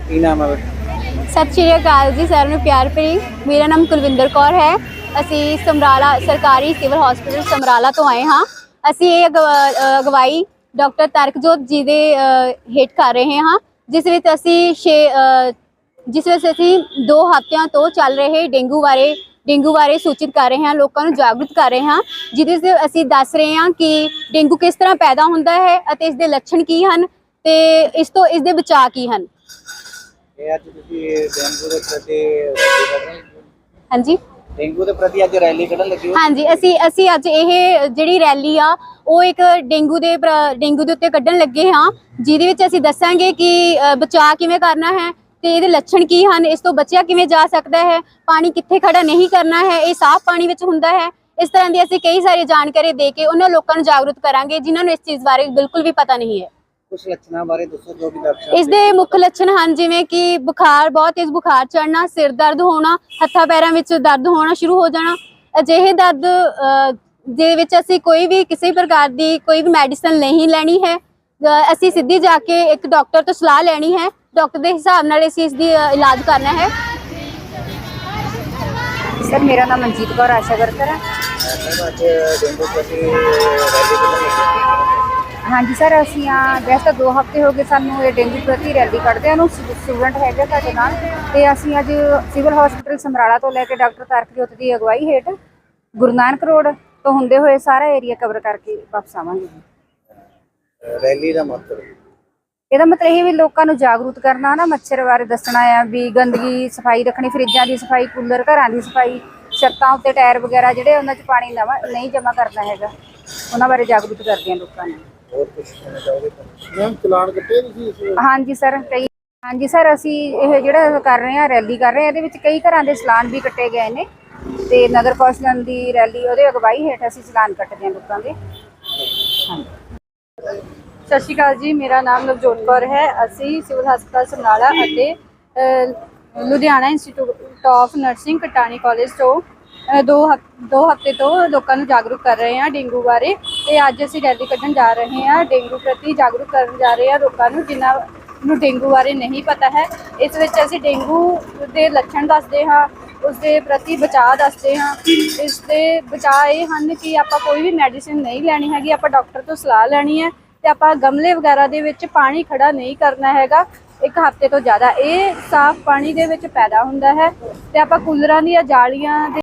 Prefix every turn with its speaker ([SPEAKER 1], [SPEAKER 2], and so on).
[SPEAKER 1] ਕੀ ਨਾਮ ਹੈ
[SPEAKER 2] ਸਤਿ ਸ਼੍ਰੀ ਅਕਾਲ ਜੀ ਸਾਰਿਆਂ ਨੂੰ, ਪਿਆਰ ਭਰੀ। ਮੇਰਾ ਨਾਮ ਕੁਲਵਿੰਦਰ ਕੌਰ ਹੈ। ਅਸੀਂ ਸਮਰਾਲਾ, ਸਰਕਾਰੀ ਸਿਵਲ ਹਸਪੀਟਲ ਸਮਰਾਲਾ ਤੋਂ ਆਏ ਹਾਂ। ਅਸੀਂ ਇਹ ਅਗਵਾ- ਅਗਵਾਈ ਡਾਕਟਰ ਤਰਕਜੋਤ ਜੀ ਦੇ ਹੇਠ ਕਰ ਰਹੇ ਹਾਂ। ਜਿਸ ਵਿੱਚ ਅਸੀਂ ਛੇ ਜਿਸ ਵਿੱਚ ਅਸੀਂ 2 ਹਫ਼ਤਿਆਂ ਤੋਂ ਚੱਲ ਰਹੇ ਡੇਂਗੂ ਬਾਰੇ ਡੇਂਗੂ ਬਾਰੇ ਸੂਚਿਤ ਕਰ ਰਹੇ ਹਾਂ, ਲੋਕਾਂ ਨੂੰ ਜਾਗਰੂਕ ਕਰ ਰਹੇ ਹਾਂ। ਜਿਹਦੇ ਵਿੱਚ ਅਸੀਂ ਦੱਸ ਰਹੇ ਹਾਂ ਕਿ ਡੇਂਗੂ ਕਿਸ ਤਰ੍ਹਾਂ ਪੈਦਾ ਹੁੰਦਾ ਹੈ ਅਤੇ ਇਸ ਦੇ ਲੱਛਣ ਕੀ ਹਨ ਤੇ ਇਸ ਤੋਂ, ਇਸ ਦੇ ਬਚਾਅ ਕੀ ਹਨ।
[SPEAKER 1] ਇਹ ਅੱਜ ਤੁਸੀਂ ਡੇਂਗੂ ਦੇ ਪ੍ਰਤੀ।
[SPEAKER 2] ਹਾਂਜੀ।
[SPEAKER 1] ਡੇਂਗੂ ਦੇ ਪ੍ਰਤੀ ਅੱਜ ਰੈਲੀ ਕੱਢਣ ਲੱਗੇ ਹੋ?
[SPEAKER 2] ਹਾਂਜੀ ਅਸੀਂ ਅਸੀਂ ਅੱਜ ਇਹ ਜਿਹੜੀ ਰੈਲੀ ਆ ਉਹ ਇੱਕ ਡੇਂਗੂ ਦੇ ਪ੍ਰ- ਡੇਂਗੂ ਦੇ ਉੱਤੇ ਕੱਢਣ ਲੱਗੇ ਹਾਂ ਜਿਹਦੇ ਵਿੱਚ ਅਸੀਂ ਦੱਸਾਂਗੇ ਕਿ ਬਚਾਅ ਕਿਵੇਂ ਕਰਨਾ ਹੈ ਤੇ ਇਹਦੇ ਲੱਛਣ ਕੀ ਹਨ ਇਸ ਤੋਂ ਬਚਿਆ ਕਿਵੇਂ ਜਾ ਸਕਦਾ ਹੈ ਪਾਣੀ ਕਿੱਥੇ ਖੜਾ ਨਹੀਂ ਕਰਨਾ ਹੈ ਇਹ ਸਾਫ਼ ਪਾਣੀ ਵਿੱਚ ਹੁੰਦਾ ਹੈ ਇਸ ਤਰ੍ਹਾਂ ਦੀ ਅਸੀਂ ਕਈ ਸਾਰੀ ਜਾਣਕਾਰੀ ਦੇ ਕੇ ਉਹਨਾਂ ਲੋਕਾਂ ਨੂੰ ਜਾਗਰੂਕ ਕਰਾਂਗੇ ਜਿਨ੍ਹਾਂ ਨੂੰ ਇਸ ਚੀਜ਼ ਬਾਰੇ ਬਿਲਕੁਲ ਵੀ ਪਤਾ ਨਹੀਂ ਹੈ।
[SPEAKER 1] ਕੁਝ ਲੱਛਣਾਂ ਬਾਰੇ ਦੱਸੋ ਜੋ ਵੀ ਲੱਛਣ
[SPEAKER 2] ਇਸ ਦੇ ਮੁੱਖ ਲੱਛਣ ਹਨ ਜਿਵੇਂ ਕਿ ਬੁਖਾਰ ਬਹੁਤ ਤੇਜ਼ ਬੁਖਾਰ ਚੜਨਾ ਸਿਰ ਦਰਦ ਹੋਣਾ ਹੱਥਾਂ ਪੈਰਾਂ ਵਿੱਚ ਦਰਦ ਹੋਣਾ ਸ਼ੁਰੂ ਹੋ ਜਾਣਾ। ਅਜਿਹੇ ਦਰਦ ਦੇ ਵਿੱਚ ਅਸੀਂ ਕੋਈ ਵੀ ਕਿਸੇ ਪ੍ਰਕਾਰ ਦੀ ਕੋਈ ਵੀ ਮੈਡੀਸਨ ਨਹੀਂ ਲੈਣੀ ਹੈ ਅਸੀਂ ਸਿੱਧੀ ਜਾ ਕੇ ਇੱਕ ਡਾਕਟਰ ਤੋਂ ਸਲਾਹ ਲੈਣੀ ਹੈ। ਡਾਕਟਰ ਦੇ ਹਿਸਾਬ ਨਾਲ ਅਸੀਂ ਇਸ ਦੀ ਇਲਾਜ ਕਰਨਾ ਹੈ।
[SPEAKER 3] ਸਰ ਮੇਰਾ ਨਾਮ ਮਨਜੀਤ ਕੌਰ ਆਸ਼ਾ ਵਰਕਰ ਹੈ।
[SPEAKER 1] ਮੈਮ ਅੱਜ ਡੇਂਗੂ ਪ੍ਰਤੀ ਰੈਲੀ।
[SPEAKER 3] ਹਾਂਜੀ ਸਰ ਅਸੀਂ ਆ ਵੈਸੇ ਤਾਂ 2 ਹਫ਼ਤੇ ਹੋ ਗਏ ਸਾਨੂੰ ਇਹ ਡੇਂਗੂ ਪ੍ਰਤੀ ਰੈਲੀ ਕੱਢਦੇ ਆ ਨੂੰ ਸਟੂਡੈਂਟ ਹੈਗੇ ਸਾਡੇ ਨਾਲ ਤੇ ਅਸੀਂ ਅੱਜ ਸਿਵਲ ਹਸਪੀਟਲ ਸਮਰਾਲਾ ਤੋਂ ਲੈ ਕੇ ਡਾਕਟਰ ਤਾਰਕਜੋਤ ਦੀ ਅਗਵਾਈ ਹੇਠ ਗੁਰੂ ਨਾਨਕ ਰੋਡ ਤੋਂ ਹੁੰਦੇ ਹੋਏ ਸਾਰਾ ਏਰੀਆ ਕਵਰ ਕਰਕੇ ਵਾਪਸ ਆਵਾਂਗੇ ਜੀ।
[SPEAKER 1] ਰੈਲੀ ਦਾ ਮਤਲਬ
[SPEAKER 3] ਇਹਦਾ ਮਤਲਬ ਇਹ ਵੀ ਲੋਕਾਂ ਨੂੰ ਜਾਗਰੂਕ ਕਰਨਾ ਨਾ ਮੱਛਰ ਬਾਰੇ ਦੱਸਣਾ ਆ ਵੀ ਗੰਦਗੀ ਸਫ਼ਾਈ ਰੱਖਣੀ ਫਰਿੱਜਾਂ ਦੀ ਸਫ਼ਾਈ ਕੂਲਰ ਘਰਾਂ ਦੀ ਸਫ਼ਾਈ ਛੱਤਾਂ ਉੱਤੇ ਟਾਇਰ ਵਗੈਰਾ ਜਿਹੜੇ ਉਹਨਾਂ 'ਚ ਪਾਣੀ ਨਹੀਂ ਜਮ੍ਹਾਂ ਕਰਨਾ ਹੈਗਾ। ਉਹਨਾਂ ਬਾਰੇ ਜਾਗਰੂਕ ਕਰਦੇ ਆ ਲੋਕਾਂ ਨੂੰ।
[SPEAKER 1] ਹੋਰ ਕੁਝ ਕਹਿਣਾ ਚਾਹੋਗੇ
[SPEAKER 4] ਮੈਮ ਚਲਾਨ ਕੱਟੇ ਤੁਸੀਂ ਇਸ
[SPEAKER 3] ਹਾਂਜੀ ਸਰ ਕਈ ਹਾਂਜੀ ਸਰ ਅਸੀਂ ਇਹ ਜਿਹੜਾ ਕਰ ਰਹੇ ਹਾਂ ਰੈਲੀ ਕਰ ਰਹੇ ਹਾਂ ਇਹਦੇ ਵਿੱਚ ਕਈ ਘਰਾਂ ਦੇ ਚਲਾਨ ਵੀ ਕੱਟੇ ਗਏ ਨੇ ਤੇ ਨਗਰ ਕੌਂਸਲ ਦੀ ਰੈਲੀ ਉਹਦੇ ਅਗਵਾਈ ਹੇਠ ਅਸੀਂ ਚਲਾਨ ਕੱਟਦੇ ਹਾਂ ਲੋਕਾਂ ਦੇ।
[SPEAKER 5] ਸਤਿ ਸ਼੍ਰੀ ਅਕਾਲ ਜੀ ਮੇਰਾ ਨਾਮ ਨਵਜੋਤ ਕੌਰ ਹੈ। ਅਸੀਂ ਸਿਵਲ ਹਸਪਤਾਲ ਸਮਰਾਲਾ ਅਤੇ ਅ, Ludhiana institute of nursing Katani college ਤੋਂ ਦੋ ਹਫ- ਦੋ ਹਫ਼ਤੇ ਤੋਂ ਲੋਕਾਂ ਨੂੰ ਜਾਗਰੂਕ ਕਰ ਰਹੇ ਹਾਂ ਡੇਂਗੂ ਬਾਰੇ ਤੇ ਅੱਜ ਅਸੀਂ ਰੈਲੀ ਕੱਢਣ ਜਾ ਰਹੇ ਹਾਂ। ਡੇਂਗੂ ਪ੍ਰਤੀ ਜਾਗਰੂਕ ਕਰਨ ਜਾ ਰਹੇ ਹਾਂ ਲੋਕਾਂ ਨੂੰ ਜਿਨ੍ਹਾਂ ਨੂੰ ਡੇਂਗੂ ਬਾਰੇ ਨਹੀਂ ਪਤਾ ਹੈ। ਇਸ ਵਿੱਚ ਅਸੀਂ ਡੇਂਗੂ ਦੇ ਲੱਛਣ ਦੱਸਦੇ ਹਾਂ ਉਸ ਦੇ ਪ੍ਰਤੀ ਬਚਾਅ ਦੱਸਦੇ ਹਾਂ। ਇਸ ਦੇ ਬਚਾਅ ਇਹ ਹਨ ਕਿ ਆਪਾਂ ਕੋਈ ਵੀ ਮੈਡੀਸਿਨ ਨਹੀਂ ਲੈਣੀ ਹੈਗੀ, ਆਪਾਂ ਡਾਕਟਰ ਤੋਂ ਸਲਾਹ ਲੈਣੀ ਹੈ ਤੇ ਆਪਾਂ ਗਮਲੇ ਵਗੈਰਾ ਦੇ ਵਿੱਚ ਪਾਣੀ ਖੜਾ ਨਹੀਂ ਕਰਨਾ ਹੈਗਾ। ਇੱਕ ਹਫ਼ਤੇ ਤੋਂ ਜ਼ਿਆਦਾ ਇਹ ਸਾਫ਼ ਪਾਣੀ ਦੇ ਵਿੱਚ ਪੈਦਾ ਹੁੰਦਾ ਹੈ ਤੇ ਆਪਾਂ ਕੂਲਰਾਂ ਦੀਆਂ ਜਾਲੀਆਂ ਦੇ